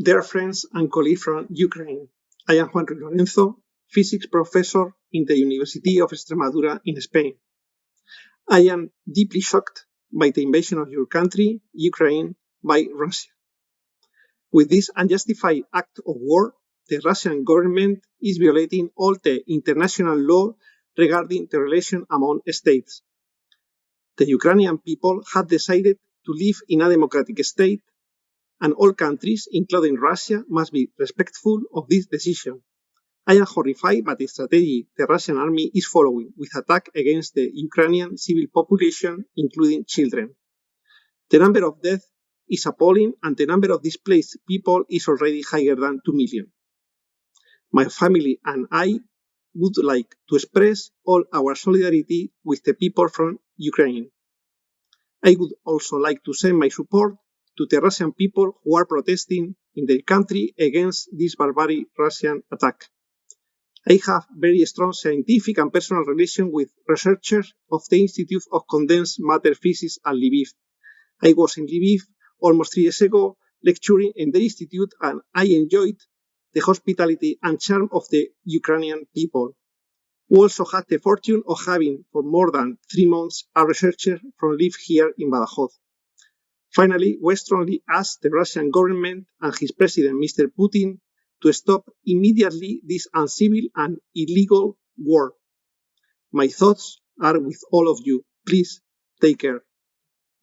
Dear friends and colleagues from Ukraine, I am Juan Lorenzo, physics professor in the University of Extremadura in Spain. I am deeply shocked by the invasion of your country, Ukraine, by Russia. With this unjustified act of war, the Russian government is violating all the international law regarding the relation among states. The Ukrainian people have decided to live in a democratic state, and all countries, including Russia, must be respectful of this decision. I am horrified by the strategy the Russian army is following with attack against the Ukrainian civil population, including children. The number of deaths is appalling and the number of displaced people is already higher than 2 million. My family and I would like to express all our solidarity with the people from Ukraine. I would also like to send my support to the Russian people who are protesting in their country against this barbaric Russian attack. I have very strong scientific and personal relation with researchers of the Institute of Condensed Matter Physics at Lviv. I was in Lviv almost three years ago lecturing in the institute and I enjoyed the hospitality and charm of the Ukrainian people. We also had the fortune of having for more than three months a researcher from Lviv here in Badajoz. Finally, we strongly ask the Russian government and his president, Mr. Putin, to stop immediately this uncivil and illegal war. My thoughts are with all of you. Please take care.